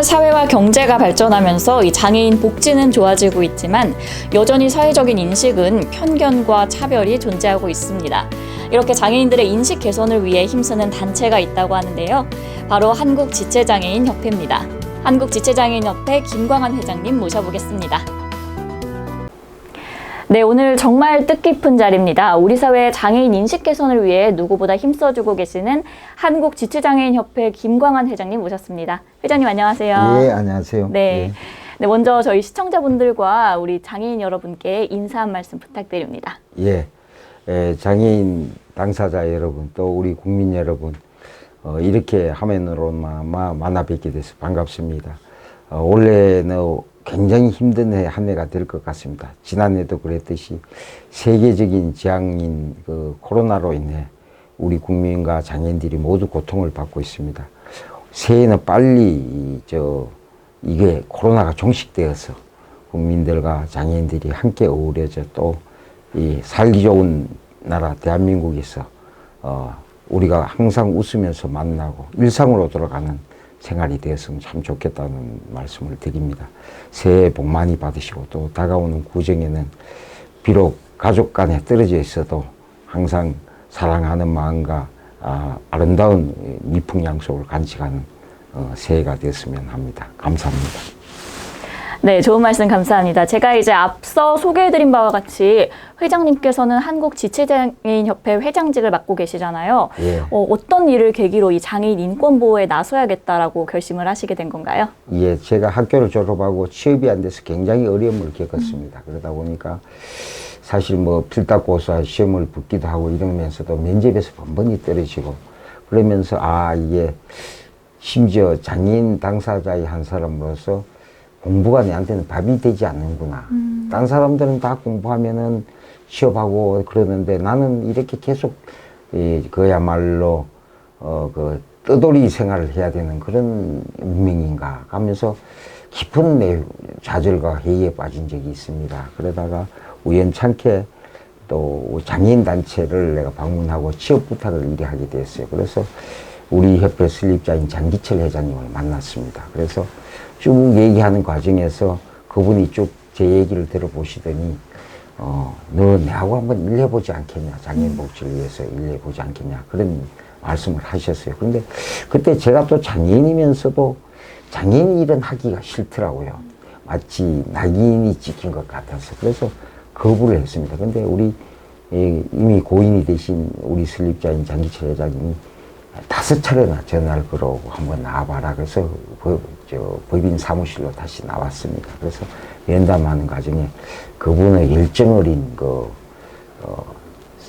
네, 오늘날 사회와 경제가 발전하면서 이 장애인 복지는 좋아지고 있지만 여전히 사회적인 인식은 편견과 차별이 존재하고 있습니다. 이렇게 장애인들의 인식 개선을 위해 힘쓰는 단체가 있다고 하는데요. 바로 한국 지체장애인 협회입니다. 한국 지체장애인 협회 김광환 회장님 모셔보겠습니다. 네, 오늘 정말 뜻깊은 자리입니다. 우리 사회 장애인 인식 개선을 위해 누구보다 힘써주고 계시는 한국 지체장애인협회 김광환 회장님 모셨습니다. 회장님 안녕하세요. 예, 안녕하세요. 네. 네, 먼저 저희 시청자분들과 우리 장애인 여러분께 인사 한 말씀 부탁드립니다. 예, 예, 장애인 당사자 여러분, 또 우리 국민 여러분, 어, 이렇게 화면으로만 만나 뵙게 돼서 반갑습니다. 어, 올해는 굉장히 힘든 해 한 해가 될 것 같습니다. 지난해도 그랬듯이 세계적인 재앙인 그 코로나로 인해 우리 국민과 장애인들이 모두 고통을 받고 있습니다. 새해는 빨리 이, 저 이게 코로나가 종식되어서 국민들과 장애인들이 함께 어우러져 또 이 살기 좋은 나라 대한민국에서 어 우리가 항상 웃으면서 만나고 일상으로 돌아가는 생활이 되었으면 참 좋겠다는 말씀을 드립니다. 새해 복 많이 받으시고 또 다가오는 구정에는 비록 가족 간에 떨어져 있어도 항상 사랑하는 마음과 아, 아름다운 미풍 양속을 간직하는 어, 새해가 되었으면 합니다. 감사합니다. 네, 좋은 말씀 감사합니다. 제가 이제 앞서 소개해드린 바와 같이 회장님께서는 한국 지체장애인협회 회장직을 맡고 계시잖아요. 예. 어, 어떤 일을 계기로 이 장애인 인권 보호에 나서야겠다라고 결심을 하시게 된 건가요? 예, 제가 학교를 졸업하고 취업이 안 돼서 굉장히 어려움을 겪었습니다. 그러다 보니까 사실 뭐 필딱고사 시험을 붙기도 하고 이러면서도 면접에서 번번이 떨어지고 그러면서 아 이게 심지어 장애인 당사자의 한 사람으로서 공부가 내한테는 밥이 되지 않는구나. 딴 사람들은 다 공부하면은 취업하고 그러는데 나는 이렇게 계속 이 그야말로 어 그 떠돌이 생활을 해야 되는 그런 운명인가 하면서 깊은 내 좌절과 회의에 빠진 적이 있습니다. 그러다가 우연찮게 또 장애인 단체를 내가 방문하고 취업 부탁을 의뢰하게 됐어요. 그래서 우리 협회 설립자인 장기철 회장님을 만났습니다. 그래서 쭉 얘기하는 과정에서 그분이 쭉 제 얘기를 들어보시더니 어, 너 내하고 한번 일해보지 않겠냐. 장애인 복지를 위해서 일해보지 않겠냐. 그런 말씀을 하셨어요. 근데 그때 제가 또 장애인이면서도 장애인 일은 하기가 싫더라고요. 마치 낙인이 찍힌 것 같아서. 그래서 거부를 했습니다. 근데 우리 예, 이미 고인이 되신 우리 설립자인 장기철 회장님이 다섯 차례나 전화를 걸어오고 한번 나와봐라. 그래서 법, 저, 법인 사무실로 다시 나왔습니다. 그래서 면담하는 과정에 그분의 열정 어린 그, 어,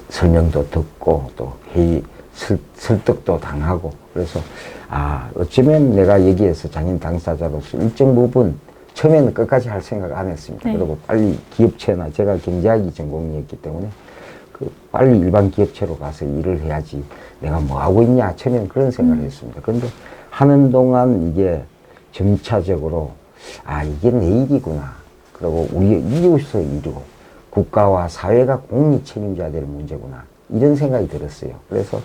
설명도 듣고 또 회의, 설, 설득도 당하고 그래서 아, 어쩌면 내가 여기에서 장인 당사자로서 일정 부분 처음에는 끝까지 할 생각 안 했습니다. 네. 그리고 빨리 기업체나 제가 경제학이 전공이었기 때문에 그 빨리 일반 기업체로 가서 일을 해야지 내가 뭐 하고 있냐 처음에는 그런 생각을 했습니다. 그런데 하는 동안 이게 점차적으로 아 이게 내 일이구나. 그리고 우리 이웃의 일이고 국가와 사회가 공리 책임져야 될 문제구나. 이런 생각이 들었어요. 그래서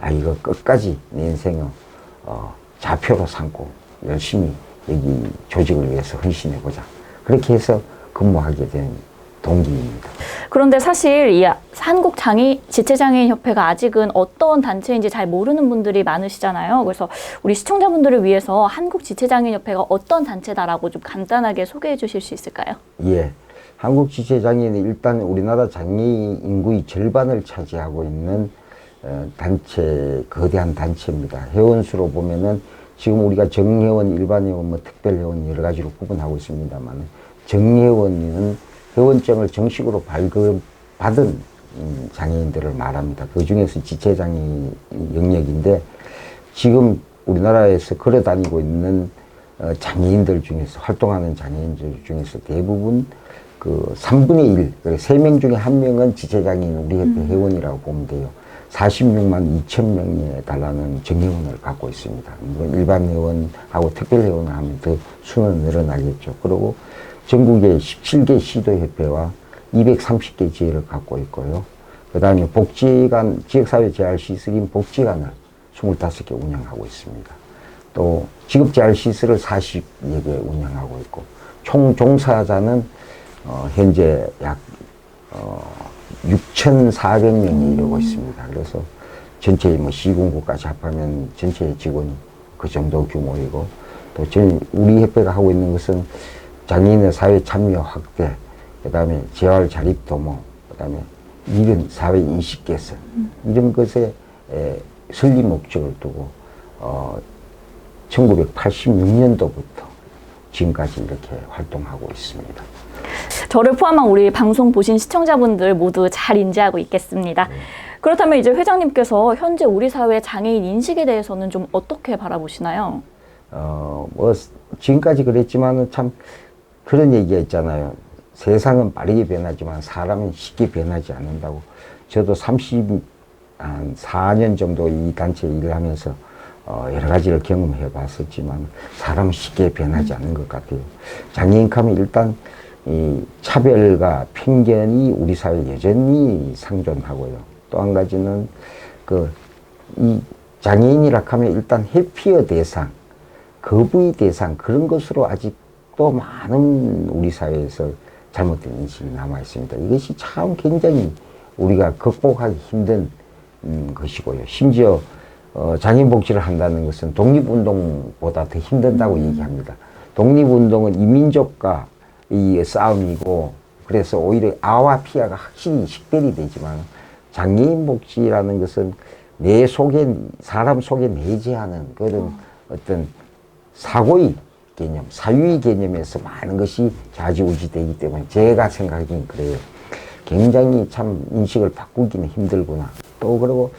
아 이거 끝까지 내 인생을 어, 좌표로 삼고 열심히 여기 조직을 위해서 헌신해 보자. 그렇게 해서 근무하게 된 동기입니다. 그런데 사실 이 한국 장애 지체장애인 협회가 아직은 어떤 단체인지 잘 모르는 분들이 많으시잖아요. 그래서 우리 시청자분들을 위해서 한국 지체장애인 협회가 어떤 단체다라고 좀 간단하게 소개해 주실 수 있을까요? 예. 한국 지체장애인은 일단 우리나라 장애인 인구의 절반을 차지하고 있는 어, 단체, 거대한 단체입니다. 회원 수로 보면은 지금 우리가 정회원, 일반 회원, 뭐 특별 회원 여러 가지로 구분하고 있습니다만 정회원은 회원증을 정식으로 발급받은 음, 장애인들을 말합니다. 그 중에서 지체장애인 영역인데 지금 우리나라에서 걸어 다니고 있는 어, 장애인들 중에서 활동하는 장애인들 중에서 대부분 그 3분의 1, 그 3명 중에 1명은 지체장애인 우리 협회 회원이라고 보면 돼요. 46만 2천 명에 달하는 정회원을 갖고 있습니다. 물론 일반 회원하고 특별 회원을 하면 더 수는 늘어나겠죠. 그리고 전국에 17개 시도협회와 230개 지회를 갖고 있고요. 그 다음에 복지관, 지역사회 재활 시설인 복지관을 25개 운영하고 있습니다. 또 직업 재활 시설을 40여 개 운영하고 있고 총 종사자는 어, 현재 약 어, 6,400명이 이르고 있습니다. 그래서 전체 뭐 시군구까지 합하면 전체 직원이 그 정도 규모이고 또전 우리 협회가 하고 있는 것은 장애인의 사회 참여 확대, 그 다음에 재활 자립 도모, 그 다음에 이런 사회 인식 개선 이런 것에 에, 설립 목적을 두고 어, 1986년도부터 지금까지 이렇게 활동하고 있습니다. 저를 포함한 우리 방송 보신 시청자분들 모두 잘 인지하고 있겠습니다. 그렇다면 이제 회장님께서 현재 우리 사회 장애인 인식에 대해서는 좀 어떻게 바라보시나요? 어, 뭐, 지금까지 그랬지만은 참 그런 얘기가 있잖아요. 세상은 빠르게 변하지만 사람은 쉽게 변하지 않는다고. 저도 30, 한 4년 정도 이 단체 일을 하면서 어, 여러 가지를 경험해 봤었지만 사람은 쉽게 변하지 않는 것 같아요. 장애인 하면 일단 이 차별과 편견이 우리 사회에 여전히 상존하고요. 또 한 가지는 그 이 장애인이라 하면 일단 해피어 대상, 거부의 대상 그런 것으로 아직 도 많은 우리 사회에서 잘못된 인식이 남아 있습니다. 이것이 참 굉장히 우리가 극복하기 힘든 음, 것이고요. 심지어 어, 장애인 복지를 한다는 것은 독립운동보다 더 힘든다고 얘기합니다. 독립운동은 이민족과 이 싸움이고 그래서 오히려 아와 피아가 확실히 식별이 되지만 장애인 복지라는 것은 내 속에 사람 속에 내재하는 그런 어떤 사고의 개념, 사유의 개념에서 많은 것이 좌지우지되기 때문에 제가 생각하기는 그래요. 굉장히 참 인식을 바꾸기는 힘들구나. 또 그리고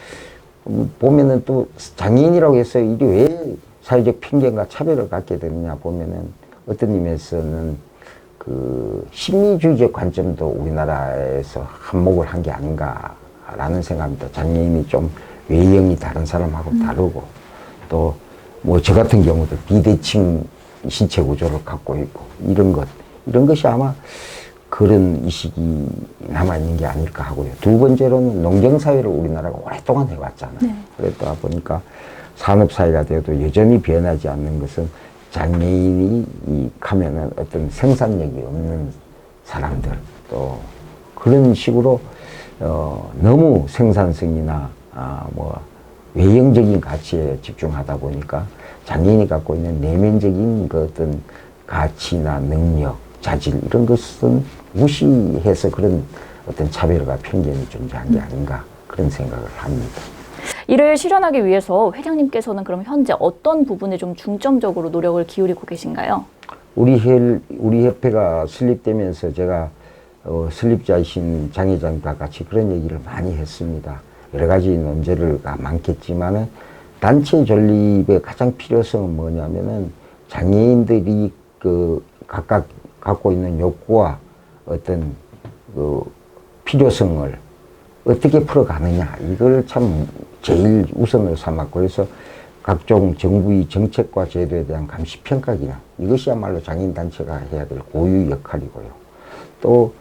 음, 보면은 또 장애인이라고 해서 이게 왜 사회적 편견과 차별을 갖게 되느냐 보면은 어떤 의미에서는 그 심리주의적 관점도 우리나라에서 한몫을 한 게 아닌가라는 생각입니다. 장애인이 좀 외형이 다른 사람하고 다르고 또 뭐 저 같은 경우도 비대칭 신체 구조를 갖고 있고 이런 것 이런 것이 아마 그런 의식이 남아 있는 게 아닐까 하고요. 두 번째로는 농경 사회를 우리나라가 오랫동안 해왔잖아요. 그러다 보니까 산업 사회가 되어도 여전히 변하지 않는 것은 장애인이 이 가면은 어떤 생산력이 없는 사람들 또 그런 식으로 어 너무 생산성이나 아 뭐 외형적인 가치에 집중하다 보니까 장애인이 갖고 있는 내면적인 그 어떤 가치나 능력, 자질 이런 것은 무시해서 그런 어떤 차별과 편견이 존재한 게 아닌가 그런 생각을 합니다. 이를 실현하기 위해서 회장님께서는 그럼 현재 어떤 부분에 좀 중점적으로 노력을 기울이고 계신가요? 우리 혈, 우리 협회가 설립되면서 제가 어, 설립자이신 장회장과 같이 그런 얘기를 많이 했습니다. 여러 가지 논제가 많겠지만은 단체 존립의 가장 필요성은 뭐냐면은 장애인들이 그 각각 갖고 있는 욕구와 어떤 그 필요성을 어떻게 풀어가느냐 이걸 참 제일 우선으로 삼았고 그래서 각종 정부의 정책과 제도에 대한 감시 평가 기능 이것이야말로 장애인 단체가 해야 될 고유 역할이고요. 또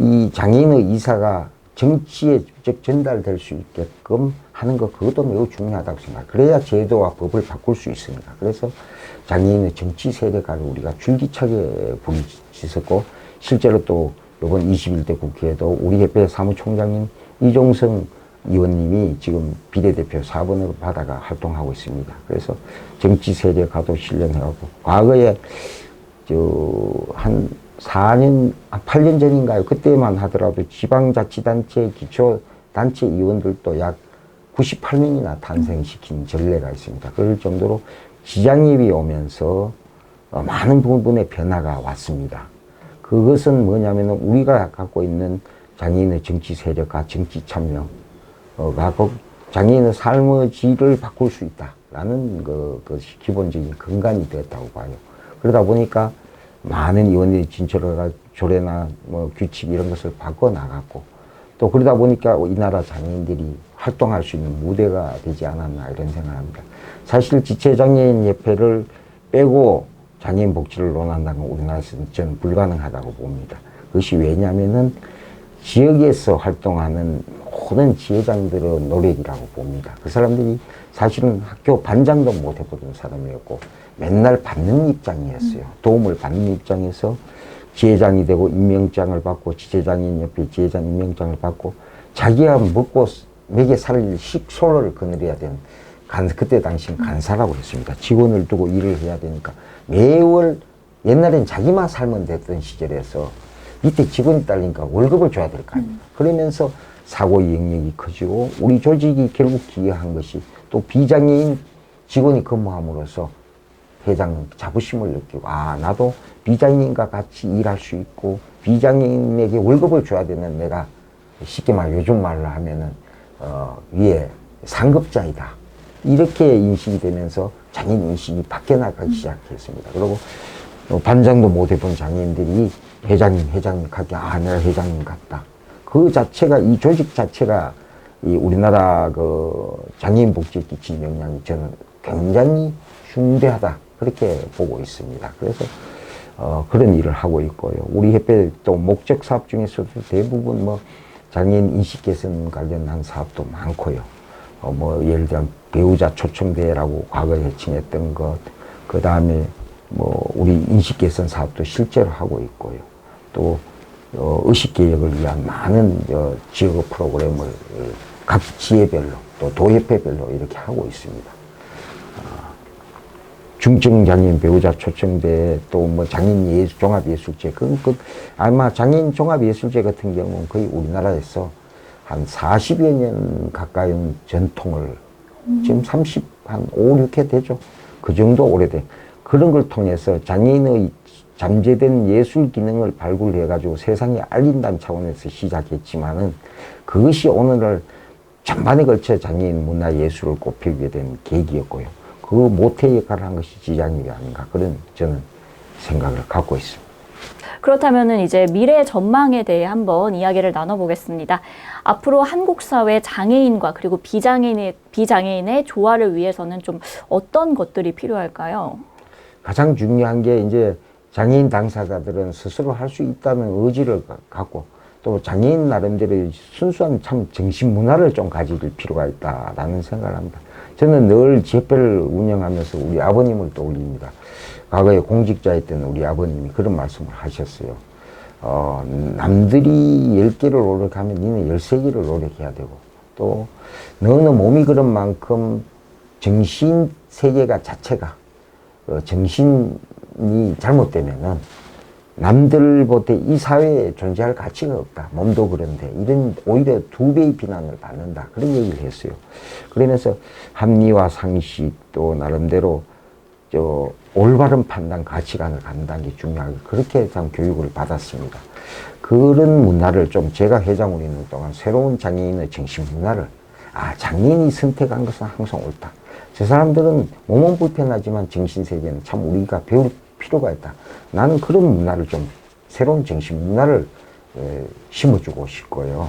이 장애인의 이사가 정치에 직접 전달될 수 있게끔 하는 것 그것도 매우 중요하다고 생각해요. 그래야 제도와 법을 바꿀 수 있으니까. 그래서 장애인의 정치 세력화를 우리가 줄기차게 부딪혔었고 실제로 또 이번 21대 국회에도 우리 협회 사무총장인 이종성 의원님이 지금 비례대표 4번으로 받아가 활동하고 있습니다. 그래서 정치 세력화도 실현해가고 과거에 저한 4년, 아, 8년 전인가요? 그때만 하더라도 지방자치단체 기초단체 의원들도 약 98명이나 탄생시킨 전례가 있습니다. 그럴 정도로 지장입이 오면서 어, 많은 부분의 변화가 왔습니다. 그것은 뭐냐면은 우리가 갖고 있는 장애인의 정치 세력과 정치 참여, 어, 장애인의 삶의 질을 바꿀 수 있다라는 그, 것이 기본적인 근간이 되었다고 봐요. 그러다 보니까 많은 의원들이 진출을 가 조례나 뭐 규칙 이런 것을 바꿔 나갔고 또 그러다 보니까 이 나라 장애인들이 활동할 수 있는 무대가 되지 않았나 이런 생각을 합니다. 사실 지체장애인 협회를 빼고 장애인 복지를 논한다는 건 우리나라에서는 저는 불가능하다고 봅니다. 그것이 왜냐면은 지역에서 활동하는 모든 지회장들의 노력이라고 봅니다. 그 사람들이 사실은 학교 반장도 못 해보던 사람이었고 맨날 받는 입장이었어요. 도움을 받는 입장에서 지회장이 되고 임명장을 받고 지회장인 옆에 지회장 임명장을 받고 자기가 먹고 먹여 살릴 식소를 거느려야 되는 간, 그때 당시엔 간사라고 했습니다. 직원을 두고 일을 해야 되니까 매월 옛날엔 자기만 살면 됐던 시절에서 밑에 직원이 딸리니까 월급을 줘야 될 거 아니에요. 그러면서 사고 이행력이 커지고 우리 조직이 결국 기여한 것이 또 비장애인 직원이 근무함으로써 회장 자부심을 느끼고 아 나도 비장애인과 같이 일할 수 있고 비장애인에게 월급을 줘야 되는 내가 쉽게 말 요즘 말로 하면은 어 위에 상급자이다 이렇게 인식이 되면서 장애인 인식이 바뀌어 나가기 시작했습니다. 그리고 어, 반장도 못 해본 장애인들이 회장님 회장님 하게 아 내가 회장님 같다. 그 자체가 이 조직 자체가 이 우리나라 그 장애인 복지에 끼친 영향이 저는 굉장히 중대하다 그렇게 보고 있습니다. 그래서 어, 그런 일을 하고 있고요. 우리 협회 또 목적 사업 중에서도 대부분 뭐 장애인 인식 개선 관련한 사업도 많고요. 어, 뭐 예를 들면 배우자 초청 대회라고 과거에 해칭했던 것, 그 다음에 뭐 우리 인식 개선 사업도 실제로 하고 있고요. 또 어, 의식 개혁을 위한 많은 어, 지역 프로그램을 어, 각 지혜별로 또 도협회별로 이렇게 하고 있습니다. 중증 장애인 배우자 초청대 또 뭐 장애인 예술 종합예술제 그, 그 아마 장애인 종합예술제 같은 경우는 거의 우리나라에서 한 40여 년 가까이 전통을 지금 30, 한 5, 6회 되죠. 그 정도 오래된 그런 걸 통해서 장애인의 잠재된 예술 기능을 발굴해가지고 세상에 알린다는 차원에서 시작했지만은 그것이 오늘날 전반에 걸쳐 장애인 문화 예술을 꼽히게 된 계기였고요. 그 모태 역할을 한 것이 지장이 아닌가 그런 저는 생각을 갖고 있습니다. 그렇다면은 이제 미래 전망에 대해 한번 이야기를 나눠보겠습니다. 앞으로 한국 사회 장애인과 그리고 비장애인의 비장애인의 조화를 위해서는 좀 어떤 것들이 필요할까요? 가장 중요한 게 이제 장애인 당사자들은 스스로 할 수 있다는 의지를 가- 갖고 또 장애인 나름대로 순수한 참 정신 문화를 좀 가질 필요가 있다라는 생각을 합니다. 저는 늘 지회를 운영하면서 우리 아버님을 떠올립니다. 과거에 공직자였던 우리 아버님이 그런 말씀을 하셨어요. 어, 남들이 열개를 노력하면 니는 열세 개를 노력해야 되고 또 너는 몸이 그런 만큼 정신 세계가 자체가 어, 정신이 잘못되면은 남들보다 이 사회에 존재할 가치가 없다. 몸도 그런데 이런 오히려 두 배의 비난을 받는다. 그런 얘기를 했어요. 그러면서 합리화 상식 또 나름대로 저 올바른 판단 가치관을 갖는다는 게 중요하게 그렇게 참 교육을 받았습니다. 그런 문화를 좀 제가 회장으로 있는 동안 새로운 장애인의 정신 문화를 아 장애인이 선택한 것은 항상 옳다. 저 사람들은 몸은 불편하지만 정신 세계는 참 우리가 배울 필요가 있다. 나는 그런 문화를 좀 새로운 정신 문화를 에, 심어주고 싶고요.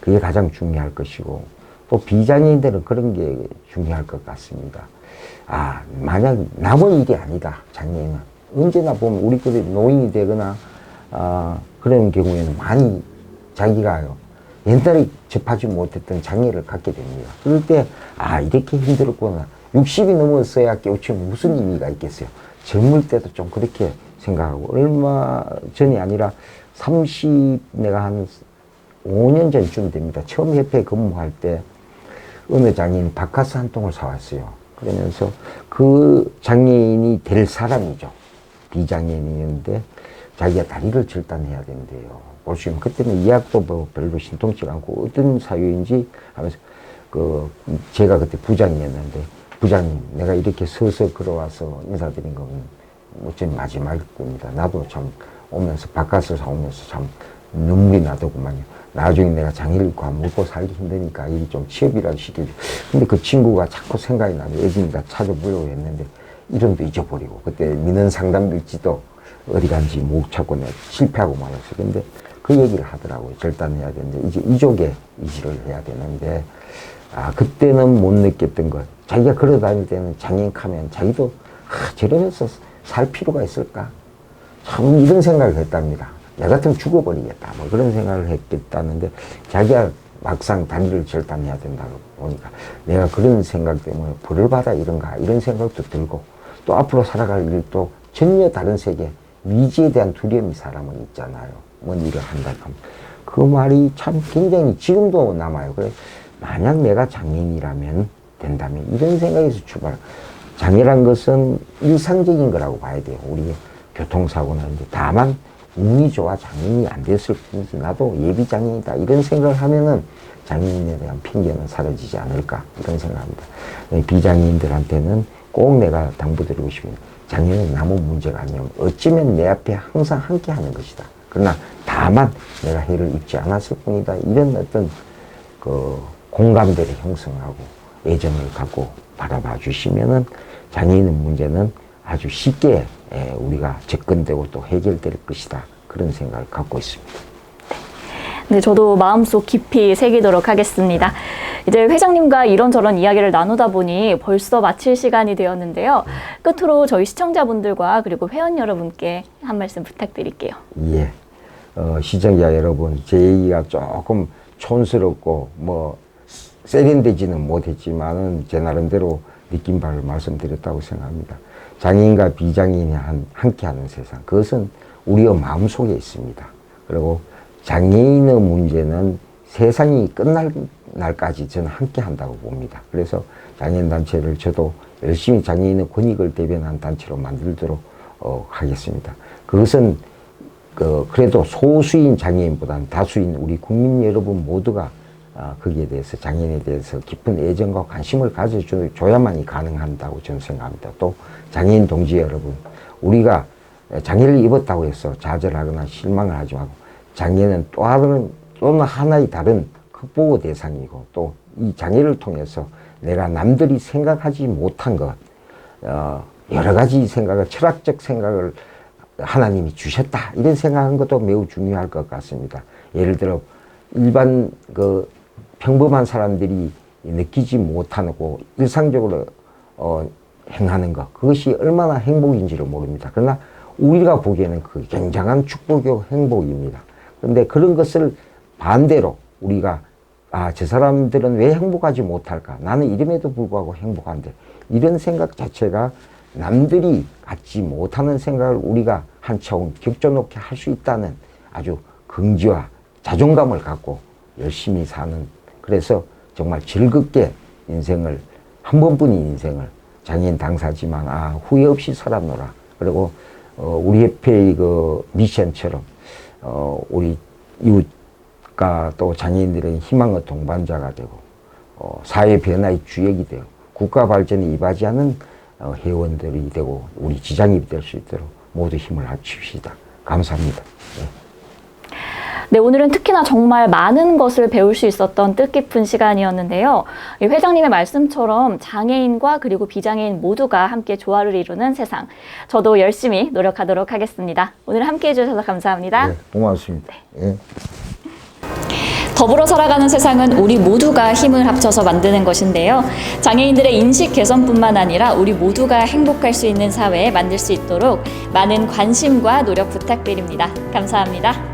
그게 가장 중요할 것이고 또 비장애인들은 그런 게 중요할 것 같습니다. 아 만약 남의 일이 아니다 장애인은 언제나 보면 우리들이 노인이 되거나 아, 그런 경우에는 많이 자기가요 옛날에 접하지 못했던 장애를 갖게 됩니다. 그럴 때 아 이렇게 힘들었구나 60이 넘었어야 깨우치면 무슨 의미가 있겠어요. 젊을 때도 좀 그렇게 생각하고 얼마 전이 아니라 30 내가 한 5년 전쯤 됩니다. 처음 협회 근무할 때 어느 장애인 바카스 한 통을 사왔어요. 그러면서 그 장애인이 될 사람이죠. 비장애인이었는데 자기가 다리를 절단해야 된대요. 보시면 그때는 이학도 뭐 별로 신통치가 않고 어떤 사유인지 하면서 그 제가 그때 부장이었는데 부장님 내가 이렇게 서서 걸어와서 인사드린 건 어쩐 마지막일 겁니다. 나도 참 오면서 바깥에서 오면서 참 눈물이 나더구만요. 나중에 내가 장애를 입고 안 먹고 살기 힘드니까 이 좀 취업이라도 시켜줘. 근데 그 친구가 자꾸 생각이 나서 애기니까 찾아보려고 했는데 이름도 잊어버리고 그때 민원 상담 일지도 어디 간지 못 찾고 내가 실패하고 말았어요. 근데 그 얘기를 하더라고요. 절단해야 되는데 이제 이족의 이지를 해야 되는데 아 그때는 못 느꼈던 것. 자기가 걸어 다닐 때는 장애인 하면 자기도 아, 저러면서 살 필요가 있을까? 참 이런 생각을 했답니다. 내 같으면 죽어버리겠다. 뭐 그런 생각을 했겠다는데 자기가 막상 다리를 절단해야 된다고 보니까 내가 그런 생각 때문에 벌을 받아 이런가 이런 생각도 들고 또 앞으로 살아갈 일도 전혀 다른 세계 미지에 대한 두려움이 사람은 있잖아요. 뭔 일을 한다 하면 그 말이 참 굉장히 지금도 남아요. 그래 만약 내가 장애인이라면 된다면 이런 생각에서 출발. 장애란 것은 일상적인 거라고 봐야 돼요. 우리 교통사고나 이제 다만 운이 좋아 장애인이 안 됐을 뿐이지 나도 예비 장애인이다 이런 생각을 하면은 장애인에 대한 편견은 사라지지 않을까 이런 생각합니다. 네, 비장애인들한테는 꼭 내가 당부드리고 싶은 장애는 아무 문제가 아니면 어쩌면 내 앞에 항상 함께 하는 것이다. 그러나 다만 내가 해를 입지 않았을 뿐이다. 이런 어떤 그 공감대를 형성하고 애정을 갖고 바라봐 주시면은 장애인의 문제는 아주 쉽게 에, 우리가 접근되고 또 해결될 것이다. 그런 생각을 갖고 있습니다. 네, 저도 마음속 깊이 새기도록 하겠습니다. 이제 회장님과 이런저런 이야기를 나누다 보니 벌써 마칠 시간이 되었는데요. 끝으로 저희 시청자분들과 그리고 회원 여러분께 한 말씀 부탁드릴게요. 예. 어, 시청자 여러분, 제 얘기가 조금 촌스럽고 뭐 세련되지는 못했지만은 제 나름대로 느낀 바를 말씀드렸다고 생각합니다. 장애인과 비장애인이 한, 함께하는 세상, 그것은 우리의 마음속에 있습니다. 그리고 장애인의 문제는 세상이 끝날 날까지 저는 함께 한다고 봅니다. 그래서 장애인 단체를 저도 열심히 장애인의 권익을 대변한 단체로 만들도록 어, 하겠습니다. 그것은 그 그래도 소수인 장애인보다는 다수인 우리 국민 여러분 모두가 아, 거기에 대해서 장애인에 대해서 깊은 애정과 관심을 가져줘야만이 가능한다고 저는 생각합니다. 또 장애인 동지 여러분, 우리가 장애를 입었다고 해서 좌절하거나 실망을 하지 말고 장애는 또 다른 또는 하나의 다른 극복의 대상이고 또 이 장애를 통해서 내가 남들이 생각하지 못한 것 어, 여러 가지 생각을 철학적 생각을 하나님이 주셨다 이런 생각한 것도 매우 중요할 것 같습니다. 예를 들어 일반 그 평범한 사람들이 느끼지 못하고 일상적으로 어, 행하는 것 그것이 얼마나 행복인지를 모릅니다. 그러나 우리가 보기에는 그 굉장한 축복이고 행복입니다. 그런데 그런 것을 반대로 우리가 아, 저 사람들은 왜 행복하지 못할까? 나는 이름에도 불구하고 행복한데. 이런 생각 자체가 남들이 갖지 못하는 생각을 우리가 한 차원 격조 높게 할 수 있다는 아주 긍지와 자존감을 갖고 열심히 사는 그래서 정말 즐겁게 인생을 한 번뿐인 인생을 장애인 당사지만 아 후회 없이 살았노라 그리고 어, 우리 협회의 그 미션처럼 어, 우리 이웃과 또 장애인들의 희망의 동반자가 되고 어, 사회 변화의 주역이 되고 국가 발전에 이바지하는 어, 회원들이 되고 우리 지장이 될 수 있도록 모두 힘을 합칩시다. 감사합니다. 네. 네, 오늘은 특히나 정말 많은 것을 배울 수 있었던 뜻깊은 시간이었는데요. 이 회장님의 말씀처럼 장애인과 그리고 비장애인 모두가 함께 조화를 이루는 세상. 저도 열심히 노력하도록 하겠습니다. 오늘 함께 해주셔서 감사합니다. 네, 고맙습니다. 예. 더불어 살아가는 세상은 우리 모두가 힘을 합쳐서 만드는 것인데요. 장애인들의 인식 개선뿐만 아니라 우리 모두가 행복할 수 있는 사회 만들 수 있도록 많은 관심과 노력 부탁드립니다. 감사합니다.